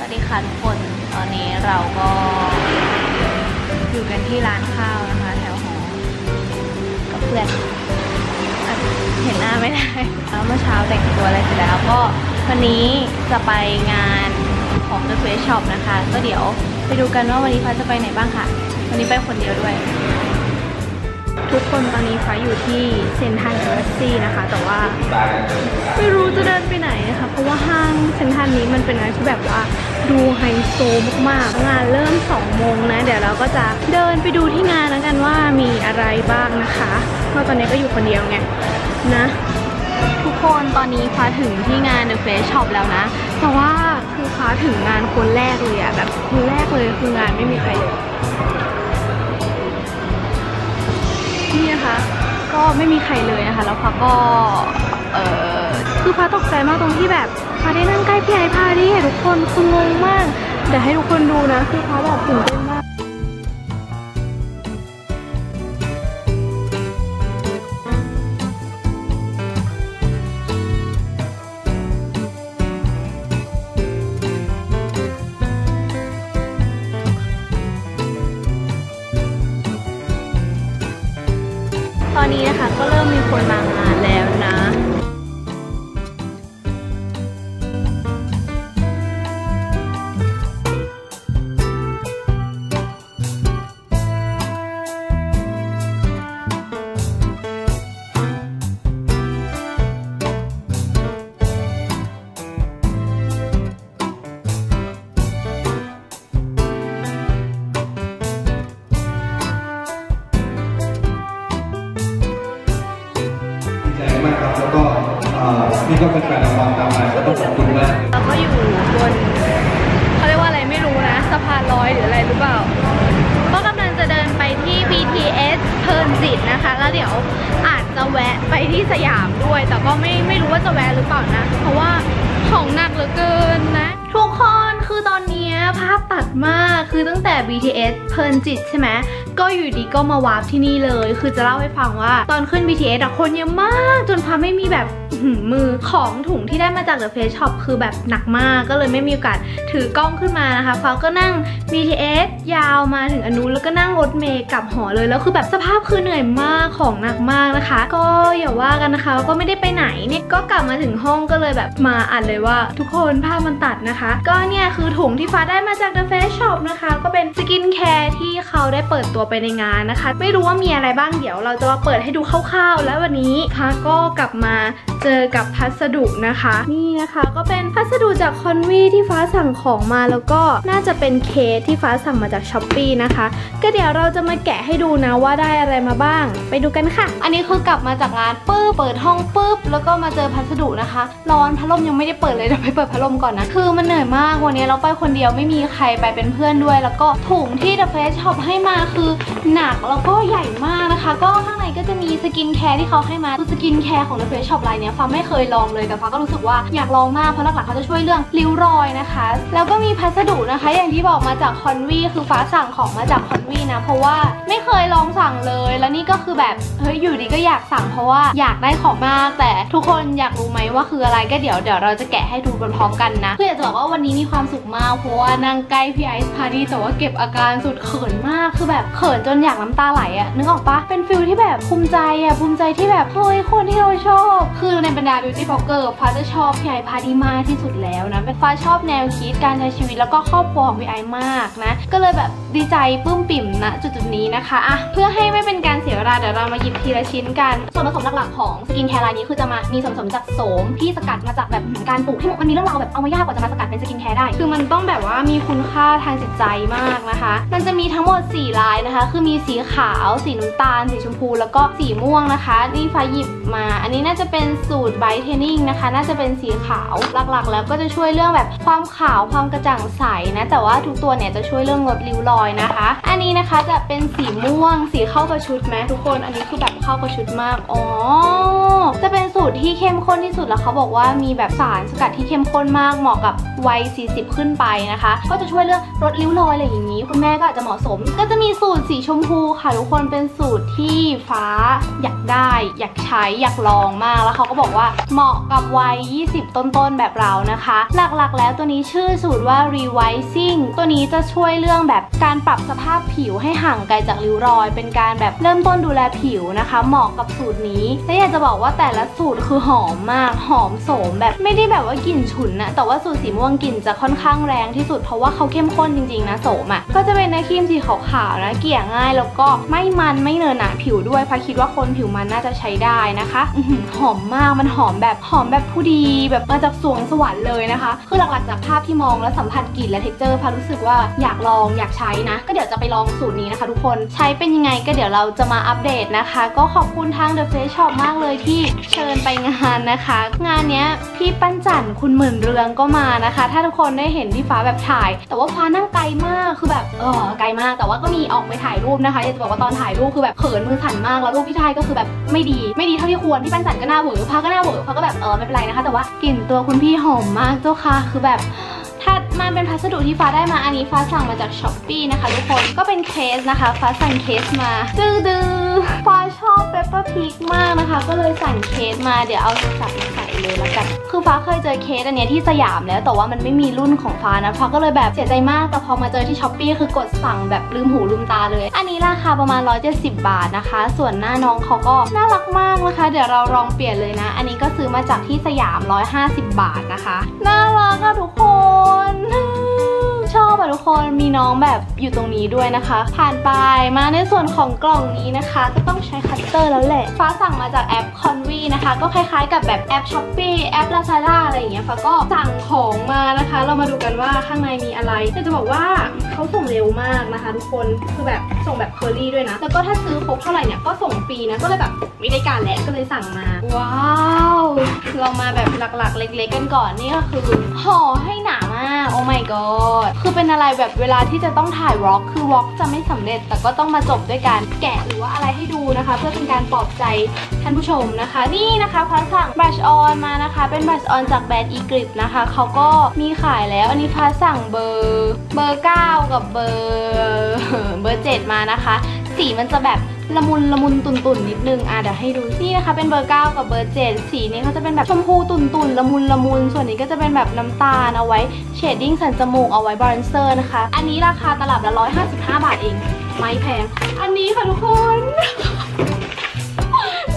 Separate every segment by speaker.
Speaker 1: สวัสดีค่ะทุกคน ตอนนี้เราก็อยู่กันที่ร้านข้าวนะคะแถวหอกับเพื่อนเห็นหน้าไม่ได้แล้วเมื่อเช้าแต่งตัวอะไรเสร็จแล้วก็วันนี้จะไปงานของ The Face Shop นะคะ ก็เดี๋ยวไปดูกันว่าวันนี้ฟ้าจะไปไหนบ้างค่ะ วันนี้ไปคนเดียวด้วย ทุกคนตอนนี้ฟ้าอยู่ที่เซนทรัลเอร์ซี่นะคะ แต่ว่าไม่รู้จะเดินไปไหนนะคะ เพราะว่าห้างเซ็นทรัลนี้มันเป็นอะไรที่แบบว่าดูไฮโซมากๆงานเริ่ม2โมงนะเดี๋ยวเราก็จะเดินไปดูที่งานแล้วกันว่ามีอะไรบ้างนะคะเพราะตอนนี้ก็อยู่คนเดียวไงนะ ทุกคนตอนนี้ฟ้าถึงที่งาน The Face Shop แล้วนะ แต่ว่าคือฟ้าถึงงานคนแรกเลยอะแบบคนแรกเลยคืองานไม่มีใครเลย นี่นะคะ ก็ไม่มีใครเลยนะคะ แล้วฟ้าก็เออคือฟ้าตกใจมากตรงที่แบบฟ้าได้นั่งใกล้พี่ไอพาดิทุกคนคืองงมากเดี๋ยวให้ทุกคนดูนะคือฟ้าแบบตื่นเต้นมาก ก็เริ่มมีคนมา
Speaker 2: จะ
Speaker 1: แวะไปที่สยามด้วย แต่ก็ไม่ไม่รู้ว่าจะแวะหรือเปล่านะ เพราะว่าของหนักเหลือเกินนะ ทุกคนคือตอนนี้ภาพตัดมากคือตั้งแต่ BTS เพลินจิตใช่ไหมก็อยู่ดีก็มาวาร์ปที่นี่เลย คือจะเล่าให้ฟังว่า ตอนขึ้น BTS อะคนเยอะมาก จนพาไม่มีแบบมือของถุงที่ได้มาจาก The Face Shop คือแบบหนักมากก็เลยไม่มีโอกาสถือกล้องขึ้นมานะคะฟ้าก็นั่ง BTS ยาวมาถึงอนุแล้วก็นั่งรถเมล์กลับหอเลยแล้วคือแบบสภาพคือเหนื่อยมากของหนักมากนะคะ ก็อย่าว่ากันนะคะก็ไม่ได้ไปไหนเนี่ยก็กลับมาถึงห้องก็เลยแบบมาอ่านเลยว่า ทุกคนภาพมันตัดนะคะ ก็เนี่ยคือถุงที่ฟ้าได้มาจาก The Face Shop นะคะ ก็เป็นสกินแคร์ที่เขาได้เปิดตัวไปในงานนะคะ ไม่รู้ว่ามีอะไรบ้างเดี๋ยว เราจะมาเปิดให้ดูคร่าวๆ แล้ววันนี้ฟ้าก็กลับมาเจอกับพัสดุนะคะ นี่นะคะก็เป็นพัสดุจากคอนวีที่ฟ้าสั่งของมาแล้วก็น่าจะเป็นเคสที่ฟ้าสั่งมาจากช้อปปีนะคะ ก็เดี๋ยวเราจะมาแกะให้ดูนะว่าได้อะไรมาบ้าง ไปดูกันค่ะ อันนี้คือกลับมาจากงานปุ๊บเปิดห้องปุ๊บแล้วก็มาเจอพัสดุนะคะ ร้อนพัดลมยังไม่ได้เปิดเลยเดี๋ยวไปเปิดพัดลมก่อนนะคือมันเหนื่อยมากวันนี้เราไปคนเดียวไม่มีใครไปเป็นเพื่อนด้วย แล้วก็ถุงที่ The Face Shop ให้มาคือหนักแล้วก็ใหญ่มากนะคะ ก็ข้างในก็จะมีสกินแคร์ที่เขาให้มาคือสกินแคร์ของ The Face Shop รายเนี้ยฟ้าไม่เคยลองเลยแต่ฟ้าก็รู้สึกว่าอยากลองมากเพราะหลักๆเขาจะช่วยเรื่องริ้วรอยนะคะ แล้วก็มีพัสดุนะคะ อย่างที่บอกมาจากคอนวีคือฟ้าสั่งของมาจากคอนวีนะ เพราะว่าไม่เคยลองสั่งเลย แล้วนี่ก็คือแบบเฮ้ยอยู่ดีก็อยากสั่งเพราะว่าอยากได้ของมาก แต่ทุกคนอยากรู้ไหมว่าคืออะไรก็เดี๋ยวเดี๋ยวเราจะแกะให้ดูพร้อมกันนะคืออยากจะบอกว่าวันนี้มีความสุขมากเพราะว่านั่งใกล้พี่ไอซ์พาร์ตี้แต่ว่าเก็บอาการสุดเขินมากคือแบบเขินจนอยากน้ำตาไหลอะนึกออกปะเป็นฟิลที่แบบภูมิใจอะภูมิใจที่แบบเฮ้ยคนที่เราชอบ คือในบรรดา beauty blogger ฟ้าจะชอบพี่ไอพารีมากที่สุดแล้วนะเป็นฟ้าชอบแนวคิดการใช้ชีวิตแล้วก็ครอบครัวของพี่ไอมากนะ ก็เลยแบบดีใจปลื้มปิ่มนะจุดๆนี้นะคะอะเพื่อให้ไม่เป็นการเสียเวลาเดี๋ยวเรามาหยิบทีละชิ้นกัน ส่วนผสมหลักๆของสกินแคร์รายนี้คือจะมามีส่วนผสมจากโสมที่สกัดมาจากแบบการปลูกที่มันมีเรื่องราวแบบเอามายากกว่าจะมาสกัดเป็นสกินแคร์ได้ คือมันต้องแบบว่ามีคุณค่าทางจิตใจมากนะคะ มันจะมีทั้งหมด 4 ลายนะคะ คือมีสีขาว สีน้ำตาล สีชมพู แล้วก็สีม่วงนะคะ นี่ฟ้าหยิบมา อันนี้น่าจะเป็นสูตรไบเทนนิ่งนะคะ น่าจะเป็นสีขาวหลักๆ แล้วก็จะช่วยเรื่องแบบความขาวความกระจ่างใสนะ แต่ว่าทุกตัวเนี่ยจะช่วยเรื่องลดริ้วรอยนะคะ อันนี้นะคะจะเป็นสีม่วงสีเข้ากับชุดไหมทุกคน อันนี้คือแบบเข้ากับชุดมาก อ๋อ จะเป็น ตรที่เข้มข้นที่สุดแล้วเขาบอกว่ามีแบบสารสกัดที่เข้มข้นมากเหมาะกับวัย 40 ขึ้นไปนะคะ ก็จะช่วยเรื่องลดริ้วรอยอะไรอย่างนี้ คุณแม่ก็อาจจะเหมาะสม ก็จะมีสูตรสีชมพูค่ะทุกคนเป็นสูตรที่ฟ้าอยากได้ อยากใช้อยากลองมากแล้วเขาก็บอกว่าเหมาะกับวัย 20 ต้นๆแบบเรานะคะ หลักๆ แล้วตัวนี้ชื่อสูตรว่า revising ตัวนี้จะช่วยเรื่องแบบการปรับสภาพผิวให้ห่างไกลจากริ้วรอย เป็นการแบบเริ่มต้นดูแลผิวนะคะ เหมาะกับสูตรนี้และอยากจะบอกว่าแต่ละสูตรคือหอมมากหอมโสมแบบไม่ได้แบบว่ากลิ่นฉุนนะแต่ว่าสูตรสีม่วงกลิ่นจะค่อนข้างแรงที่สุดเพราะว่าเขาเข้มข้นจริงๆนะโสมอะ่ะก็จะเป็นเนื้อครีมสีขาวๆนะเกลี่ยง่ายแล้วก็ไม่มันไม่เนินหนาผิวด้วยพราคิดว่าคนผิวมันน่าจะใช้ได้นะคะอหอหอมมากมันหอมแบบหอมแบบผู้ดี แบบมาจากสวงสวรรค์เลยนะคะ คือหลักๆจากภาพที่มองและสัมผัสกลิ่นและเท็กเจอร์พารู้สึกว่าอยากลองอยากใช้นะ ก็เดี๋ยวจะไปลองสูตรนี้นะคะ ทุกคนใช้เป็นยังไงก็เดี๋ยวเราจะมาอัปเดตนะคะ ก็ขอบคุณทาง The Face Shop มากเลยที่เชิญไปงานนะคะ งานเนี้ยพี่ปั้นจันคุณหมื่นเรืองก็มานะคะ ถ้าทุกคนได้เห็นที่ฟ้าแบบถ่าย แต่ว่าฟ้านั่งไกลมากคือแบบเออไกลมาก แต่ว่าก็มีออกไปถ่ายรูปนะคะอยากจะบอกว่าตอนถ่ายรูปคือแบบเขินมือสั่นมากแล้วรูปที่ถ่ายก็คือแบบไม่ดี ไม่ดีเท่าที่ควรพี่ปั้นจันก็หน้าเหวอฟ้าก็หน้าเหวอฟ้าก็แบบเออไม่เป็นไรนะคะ แต่ว่ากลิ่นตัวคุณพี่หอมมากเจ้าค่ะคือแบบถัดมาเป็นพัสดุที่ฟ้าได้มาอันนี้ฟ้าสั่งมาจากช้อปปีนะคะทุกคนก็เป็นเคสนะคะ ฟ้าสั่งเคสมาดื้อดื้อฟ้า ชอบเปอร์พิกมากนะคะ ก็เลยสั่งเคสมาเดี๋ยวเอาโทรศัพท์มาใส่เลยแล้วกัน คือฟ้าเคยเจอเคสอันเนี้ยที่สยามแล้ว แต่ว่ามันไม่มีรุ่นของฟ้านะฟ้าก็เลยแบบเสียใจมาก แต่พอมาเจอที่ช้อปปีคือกดสั่งแบบลืมหูลืมตาเลย อันนี้ราคาประมาณ 170 บาทนะคะ ส่วนหน้าน้องเขาก็น่ารักมากนะคะ เดี๋ยวเราลองเปลี่ยนเลยนะ อันนี้ก็ซื้อมาจากที่สยาม 150 บาทนะคะ น่ารักอะทุกคน ชอบอะทุกคนมีน้องแบบอยู่ตรงนี้ด้วยนะคะ ผ่านไปมาในส่วนของกล่องนี้นะคะ ก็ต้องใช้คัตเตอร์แล้วแหละ ฟ้าสั่งมาจากแอป Convi นะคะ ก็คล้ายๆกับแบบแอป s h o p e e แอป Lazada อะไรอย่างเงี้ยฟ้าก็สั่งของมานะคะ เรามาดูกันว่าข้างในมีอะไรแต่จะบอกว่าเขาส่งเร็วมากนะคะทุกคนคือแบบส่งแบบเคอรี่ด้วยนะ แล้วก็ถ้าซื้อครบเท่าไหร่เนี่ยก็ส่งฟรีนะก็เลยแบบไม่ได้การแล้วก็เลยสั่งมา ว้าว เรามาแบบหลักๆ เล็ก ๆ กันก่อนนี่ก็คือห่อให้หนา โอ้ my god คือเป็นอะไรแบบเวลาที่จะต้องถ่ายวอล์กคือวอล์กจะไม่สำเร็จ แต่ก็ต้องมาจบด้วยการแกะหรือว่าอะไรให้ดูนะคะ เพื่อเป็นการปลอบใจท่านผู้ชมนะคะ นี่นะคะฟ้าสั่งบรัชออนมานะคะ เป็นบรัชออนจากแบรนด์อีกริปนะคะเขาก็มีขายแล้ว อันนี้ฟ้าสั่งเบอร์เบอร์ 9 กับเบอร์เบอร์ 7 มานะคะ สีมันจะแบบ ละมุนละมุนตุนตุนนิดนึงอะเดี๋ยวให้ดูนี่นะคะ เป็นเบอร์ 9 กับเบอร์7สีนี้เขาจะเป็นแบบชมพูตุนตุนละมุนละมุนส่วนนี้ก็จะเป็นแบบน้ำตาลเอาไว้เชดดิ้งสันจมูกเอาไว้บรอนเซอร์นะคะ อันนี้ราคาตลับละ 155 บาทเอง ไม่แพง อันนี้ค่ะทุกคน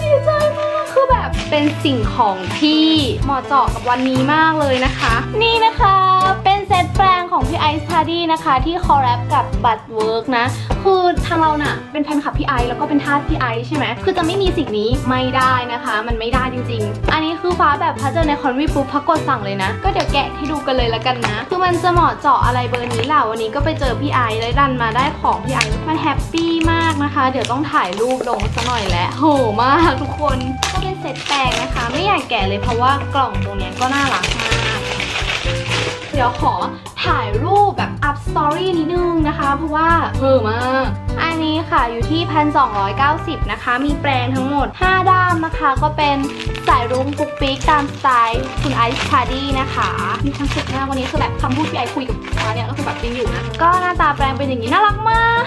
Speaker 1: ดีใจมากคือแบบเป็นสิ่งของที่เหมาะเจาะกับวันนี้มากเลยนะคะ นี่นะคะเป็นเซต ดี้นะคะที่คอลแลบกับบัตเวิร์กนะ คือทางเราน่ะเป็นแฟนคลับพี่ไอแล้วก็เป็นทาสพี่ไอใช่ไหมคือจะไม่มีสิ่งนี้ไม่ได้นะคะ มันไม่ได้จริง ๆ อันนี้คือฟ้าแบบพัเจอในคอนวีปุ๊บพักกดสั่งเลยนะ ก็เดี๋ยวแกะให้ดูกันเลยละกันนะ คือมันจะเหมาะเจาะอะไรเบอร์นี้ล่ะวันนี้ก็ไปเจอพี่ไอซ์แล้วดันมาได้ของพี่ไอมันแฮปปี้มากนะคะ เดี๋ยวต้องถ่ายรูปลงซะหน่อยแหละโหมากทุกคนก็เป็นเซตแปรงนะคะ ไม่อยากแกะเลยเพราะว่ากล่องตรงนี้ก็น่ารักมาก เดี๋ยวขอถ่ายรูปแบบอัพสตอรี่นิดนึงนะคะ เพราะว่าเพิ่มมาก อันนี้ค่ะอยู่ที่ 1,290 นะคะ มีแปรงทั้งหมด 5 ด้ามนะคะ ก็เป็นสายรุ้งปุกปิ๊กตามสไตล์คุณไอซ์พาร์ดี้นะคะ มีความสุขมากวันนี้คือแบบคำพูดที่ไอซ์คุยกับฟ้าเนี่ยก็คือแบบจริงอยู่นะ ก็หน้าตาแปรงเป็นอย่างนี้น่ารักมาก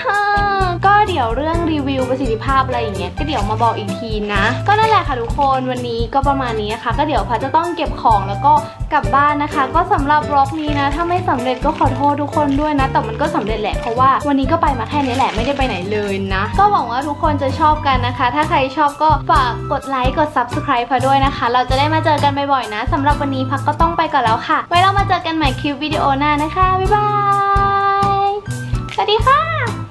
Speaker 1: ก็เดี๋ยวเรื่องรีวิวประสิทธิภาพอะไรอย่างเงี้ยก็เดี๋ยวมาบอกอีกทีนะ ก็นั่นแหละค่ะทุกคนวันนี้ก็ประมาณนี้นะคะ ก็เดี๋ยวพัดจะต้องเก็บของแล้วก็กลับบ้านนะคะ ก็สำหรับบล็อกนี้นะ ถ้าไม่สำเร็จก็ขอโทษทุกคนด้วยนะ แต่มันก็สำเร็จแหละเพราะว่าวันนี้ก็ไปมาแค่นี้แหละไม่ได้ไปไหนเลยนะ ก็หวังว่าทุกคนจะชอบกันนะคะ ถ้าใครชอบก็ฝากกดไลค์กด subscribe พอด้วยนะคะ เราจะได้มาเจอกันบ่อยๆนะสำหรับวันนี้พักก็ต้องไปก่อนแล้วค่ะ ไว้เรามาเจอกันใหม่คลิปวิดีโอหน้านะคะบ๊ายบายสวัสดีค่ะ